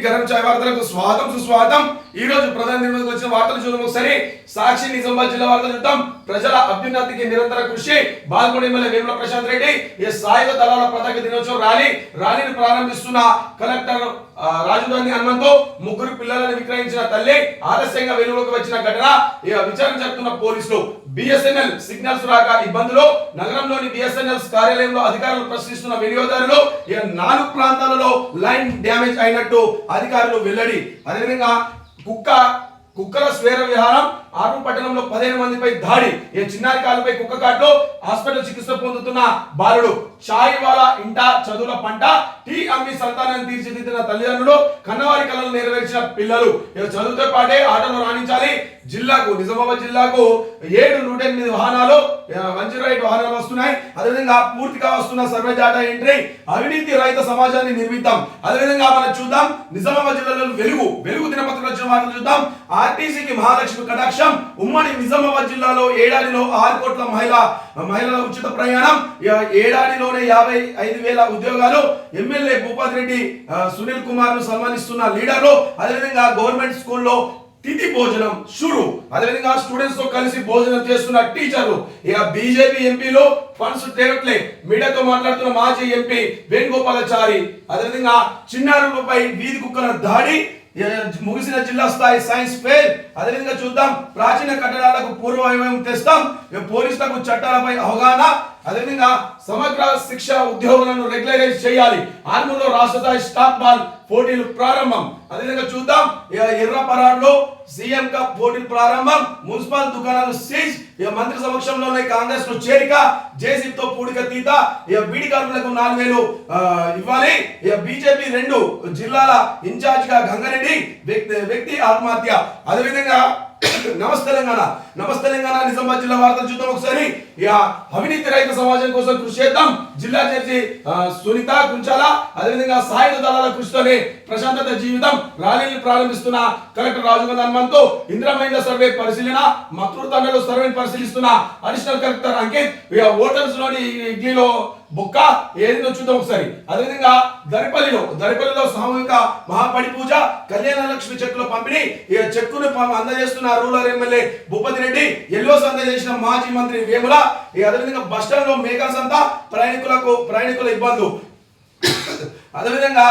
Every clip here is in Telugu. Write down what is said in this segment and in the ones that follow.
కరం చాయ్ వార్తలకు స్వాగతం సుస్వాగతం. ఈ రోజు ప్రధాన నిర్మాణకు వచ్చిన వార్తలు చూద్దాం ఒకసారి. సాక్షి నిజామాబాద్ జిల్లా వార్తలు చూద్దాం. ప్రజల అభ్యున్నతికి నిరంతర కృషి. బాల్కొండ ఎమ్మెల్యే వేముల ప్రశాంత్ రెడ్డి ఈ సాయుధ దళాల పతాక దినోత్సవం ర్యాలీ ర్యాలీని ప్రారంభిస్తున్న కలెక్టర్ ఆ, రాజధాని హనుమంతు ముగ్గురు పిల్లలను విక్రయించిన తల్లి ఆలస్యంగా వెలుగులోకి వచ్చిన ఘటన. విచారణ జరుపుతున్న పోలీసులు బిఎస్ఎన్ఎల్ సిగ్నల్స్ రాక ఇబ్బందులు. నగరంలోని బిఎస్ఎన్ఎల్ కార్యాలయంలో అధికారులు ప్రశ్నిస్తున్న వినియోగదారులు నాలుగు ప్రాంతాలలో లైన్ డ్యామేజ్ అయినట్టు అధికారులు వెల్లడి అదేవిధంగా కుక్క కుక్కల స్వేర విహారం ఆరు పట్టణంలో పదిహేను మందిపై దాడి. ఏ చిన్నారి కాలుపై కుక్క కాట్లో హాస్పిటల్ చికిత్స పొందుతున్న బాలుడు. షాయి వాలా ఇంట చదువుల పంట. టీ అమ్మి సంతానాన్ని తీర్చిదిద్దిన తల్లిదండ్రులు కన్నవారి కళలు నెరవేర్చిన పిల్లలు. చదువుతో పాటే ఆటలు రాణించాలి. జిల్లాకు నిజామాబాద్ జిల్లాకు ఏడు నూట ఎనిమిది వాహనాలు మంచి రైట్ వాహనాలు వస్తున్నాయి. అదేవిధంగా పూర్తిగా వస్తున్న సర్వే డేటా ఎంట్రీ అవినీతి రహిత సమాజాన్ని నిర్మిద్దాం. అదేవిధంగా మనం చూద్దాం నిజామాబాద్ జిల్లాలో వెలుగు వెలుగు దినపత్రికలు వచ్చిన వాటిని చూద్దాం. ఆర్టీసీకి మహాలక్ష్మి కటాక్షం. ఉమ్మడి నిజామాబాద్ జిల్లాలో ఏడాదిలో ఆరు కోట్ల మహిళ మహిళల ఉచిత ప్రయాణం. ఏడాదిలోనే యాభై ఐదు వేల ఉద్యోగాలు. ఎమ్మెల్యే భూపతి రెడ్డి సునీల్ కుమార్ను సన్మానిస్తున్న లీడర్లు. అదేవిధంగా గవర్నమెంట్ స్కూల్లో తిథి భోజనం షురు. అదేవిధంగా స్టూడెంట్స్తో కలిసి భోజనం చేస్తున్న టీచర్లు. ఇక బీజేపీ ఎంపీలు ఫండ్స్ తేవట్లే. మీడియాతో మాట్లాడుతున్న మాజీ ఎంపీ వేణుగోపాలాచారి. అదేవిధంగా చిన్నారులపై వీధి కుక్కల దాడి. ముగిసిన జిల్లా స్థాయి సైన్స్ ఫెయిర్ అదేవిధంగా చూద్దాం ప్రాచీన కట్టడాలకు పూర్వ తెస్తాం? పోలీసులకు చట్టాలపై అవగాహన అదేవిధంగా సమగ్ర శిక్ష ఉద్యోగులను రెగ్యులరైజ్ చేయాలి. ఆర్మీలో రాష్ట్ర స్థాయి స్టాక్ బాల్ పోటీలు ప్రారంభం. అదేవిధంగా చూద్దాం ఇక ఎర్రపరాడులో సీఎం కప్ పోటీలు ప్రారంభం. మున్సిపల్ దుకాణాలు సీజ్ మంత్రి సమక్షంలోనే కాంగ్రెస్ను చేరిక జేసీ తో పూడిక తీత ఇక బీడి కార్మికులకు నాలుగు వేలు ఇవ్వాలి. ఇక బీజేపీ రెండు జిల్లాల ఇన్ఛార్జ్గా గంగారెడ్డి వ్యక్తి వ్యక్తి ఆత్మహత్య. అదేవిధంగా నమస్తే తెలంగాణ. నమస్తే తెలంగాణ నిజామాబాద్ జిల్లా వార్తలు చూద్దాం ఒకసారి. ఇక అవినీతి రహిత సమాజం కోసం కృషి చేద్దాం. జిల్లా చేర్చి సునీత కుంచాల అదేవిధంగా సాయుధ దళాల కృషితోనే ప్రశాంతత జీవితం ర్యాలీని ప్రారంభిస్తున్న కలెక్టర్ రాజుగంధ హనుమంతు ఇంద్రమైన సర్వే పరిశీలన మక్రూర్ సర్వే సర్వేని పరిశీలిస్తున్న అడిషనల్ కలెక్టర్ అంకిత్ ఇక ఓటర్స్లోని ఇడ్లీలో బుక్క ఏదినో చూద్దాం ఒకసారి. అదేవిధంగా దరిపల్లిలో దరిపల్లిలో సామూహిక మహాపడి పూజ కళ్యాణ లక్ష్మి చెక్కుల పంపిణీ. ఈ చెక్కును అందజేస్తున్న రూరల్ ఎమ్మెల్యే భూపతి రెడ్డి ఎల్లోస్ అందజేసిన మాజీ మంత్రి వేముల ఈ అదేవిధంగా బస్ స్టాండ్లో మేకల సంత ప్రయాణికులకు ప్రయాణికుల ఇబ్బందులు. అదేవిధంగా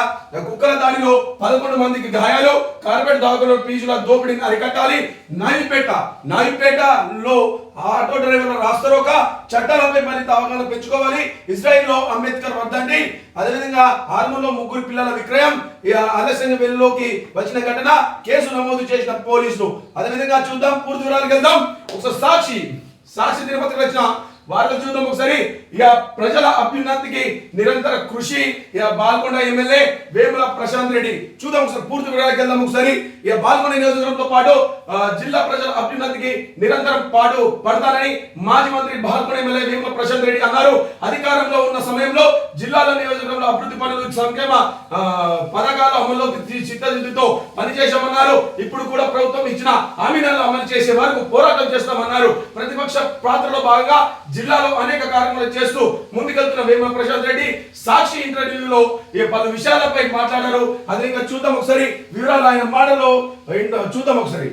కుక్కల దాడిలో పదకొండు మందికి గాయాలు కార్పెట్ దాగులో పీజుల దోపిడీని అరికట్టాలి. నాయిపేట నాయిపేటలో ఆటో డ్రైవర్ల రాస్తారోక చట్టాలపై మరింత అవగాహన పెంచుకోవాలి. ఇజ్రాయిల్లో అంబేద్కర్ వద్దండి. అదేవిధంగా ఆర్మూర్లో ముగ్గురు పిల్లల విక్రయం ఆలస్యంగా వెలుగులోకి వచ్చిన ఘటన కేసు నమోదు చేసిన పోలీసులు. అదేవిధంగా చూద్దాం పూర్తి వివరాలకు వెళ్దాం. ఒకసారి సాక్షి సాక్షి తిరుపతికి వచ్చిన వార్తలు చూద్దాం ఒకసారి. ఇక ప్రజల అభ్యున్నతికి నిరంతర కృషి ఇక బాల్కొండ ఎమ్మెల్యే వేముల ప్రశాంత్ రెడ్డి. చూద్దాం ఒకసారి పూర్తి వివరాలకు వెళ్దాం ఒకసారి. ఇక బాల్కొండ నియోజకవర్గంతో పాటు జిల్లా ప్రజల అభ్యున్నతికి నిరంతరం పాటు పడతానని మాజీ మంత్రి బాల్కొండ ఎమ్మెల్యే వేముల ప్రశాంత్ రెడ్డి అన్నారు. అధికారంలో ఉన్న సమయంలో జిల్లాలో నియోజకవర్గంలో అభివృద్ధి పనులు సంక్షేమ ఆ, పథకాల అమల్లోకి చిత్తశుద్ధితో పనిచేశామన్నారు. ఇప్పుడు కూడా ప్రభుత్వం ఇచ్చిన హామీలను అమలు చేసే వరకు పోరాటం చేస్తామన్నారు. ప్రతిపక్ష పాత్రలో భాగంగా జిల్లాలో అనేక కార్యక్రమాలు చేస్తూ ముందుకెళ్తున్న వేమ ప్రశాంత్ రెడ్డి సాక్షి ఇంటర్వ్యూలో ఈ పలు విషయాలపై మాట్లాడారు. అదేవిధంగా చూద్దాం ఒకసారి వివరాలు ఆయన మాటలో. చూద్దాం ఒకసారి.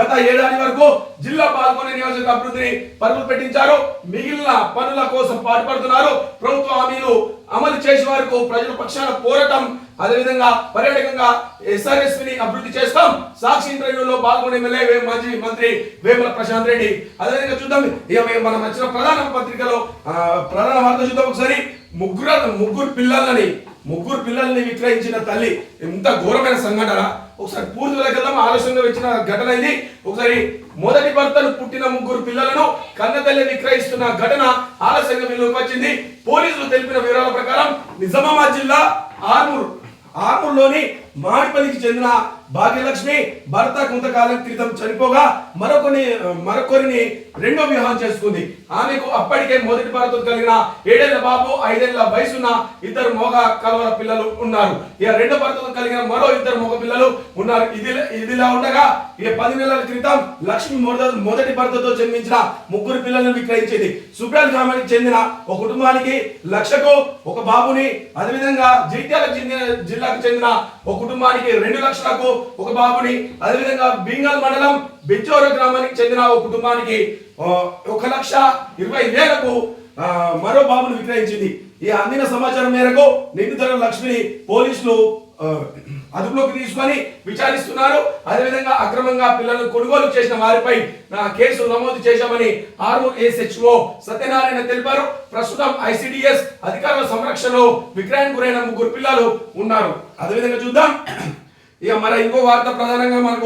గత ఏడాది వరకు జిల్లా పాల్గొనే నియోజక అభివృద్ధిని పరుగులు పెట్టించారు. మిగిలిన పనుల కోసం పాటుపడుతున్నారు. ప్రభుత్వ హామీలు అమలు చేసే వరకు ప్రజల పక్షాన పోరాటం అదేవిధంగా పర్యాటకంగా ఎస్ఆర్ఎస్ని అభివృద్ధి చేస్తాం. సాక్షి ఇంటర్వ్యూలో పాల్గొనే ఎమ్మెల్యే మాజీ మంత్రి వేముల ప్రశాంత్ రెడ్డి. అదేవిధంగా చూద్దాం ఇక మనం వచ్చిన ప్రధాన పత్రికలో ప్రధాన వార్త చూద్దాం ఒకసారి. ముగ్గురు ముగ్గురు పిల్లలని ముగ్గురు పిల్లల్ని విక్రయించిన తల్లి. ఎంత ఘోరమైన సంఘటన. ఒకసారి పూర్తి వెళ్దాం. ఆలస్యంగా వచ్చిన ఘటన ఇది. ఒకసారి మొదటి భర్తను పుట్టిన ముగ్గురు పిల్లలను కన్న తల్లి విక్రయిస్తున్న ఘటన ఆలస్యంగా వెలుగుకి వచ్చింది. పోలీసులు తెలిపిన వివరాల ప్రకారం నిజామాబాద్ జిల్లా ఆర్మూర్ ఆర్మూర్లోని మాడిపల్లికి చెందిన భాగ్యలక్ష్మి భర్త కొంతకాలం క్రితం చనిపోగా మరొకని మరొకరిని రెండో వివాహం చేసుకుంది. ఆమెకు అప్పటికే మొదటి భర్త కలిగిన ఏడేళ్ళ బాబు ఐదేళ్ళ వయసున్న ఇద్దరు మోగ కలవల పిల్లలు ఉన్నారు. ఇక రెండో భర్తతో కలిగిన మరో ఇద్దరు మగ పిల్లలు ఉన్నారు. ఇది ఇదిలా ఉండగా ఇక పది నెలల క్రితం లక్ష్మి మొదటి మొదటి భర్తతో జన్మించిన ముగ్గురు పిల్లలను విక్రయించింది. సుబ్రాల్ గ్రామానికి చెందిన ఒక కుటుంబానికి లక్షకు ఒక బాబుని అదేవిధంగా జైత్యాలకు చెందిన జిల్లాకు చెందిన ఒక కుటుంబానికి రెండు లక్షలకు ఒక బాబుని అదేవిధంగా బింగల్ మండలం బెచ్చోరు గ్రామానికి చెందిన ఒక కుటుంబానికి ఒక లక్ష ఇరవై వేలకు మరో బాబును విక్రయించింది. ఈ అందిన సమాచారం మేరకు నిందితుల లక్ష్మిని పోలీసులు అదుపులోకి తీసుకొని విచారిస్తున్నారు. అదేవిధంగా అక్రమంగా పిల్లలను కొనుగోలు చేసిన వారిపై నా కేసు నమోదు చేశామని ఆర్ఓఎస్హెచ్ఓ సత్యనారాయణ తెలిపారు. ప్రస్తుతం ఐసిడిఎస్ అధికారుల సంరక్షణలో విక్రయానికి గురైన ముగ్గురు పిల్లలు ఉన్నారు. అదేవిధంగా చూద్దాం. ఇక మరి ఇంకో వార్త ప్రధానంగా మనకు